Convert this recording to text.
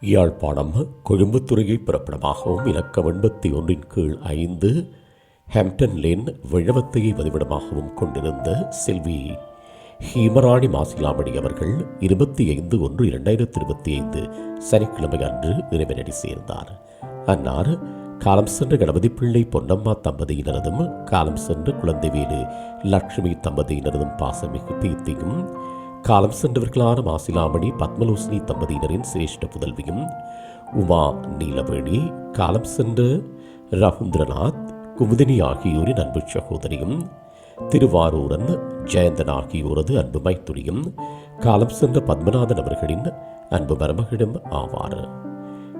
யாழ்ப்பாணம் கொழும்புத்துறையை பிறப்பிடமாகவும் இலக்கம் எண்பத்தி ஒன்றின் கீழ் ஐந்து ஹாம்டன் லேன் விழவத்தையை வதிவிடமாகவும் கொண்டிருந்த செல்வி ஹீமராணி மாசிலாமணி அவர்கள் இருபத்தி ஐந்து ஒன்று இரண்டாயிரத்தி இருபத்தி ஐந்து சனிக்கிழமை அன்று இறைவனடி சேர்ந்தார். அன்னார் காலம் சென்ற கணபதி பிள்ளை பொன்னம்மா தம்பதியினரதும் காலம் சென்ற குழந்தைவேலு லட்சுமி தம்பதியினரதும் பாசமிகு பேத்தியும் காலம் சென்றவர்களான மாசிலாமணி பத்மலோசினி தம்பதியினரின் சிரேஷ்ட புதல்வியும் உமா நீலவேணி காலம் சென்ற ரகுந்திரநாத் குமுதினி ஆகியோரின் அன்பு சகோதரியும் திருவாரூரன் ஜெயந்தன் ஆகியோரது அன்பு மைத்துரியும் காலம் சென்ற பத்மநாதன் அவர்களின் அன்பு மருமகளிடம் ஆவார்.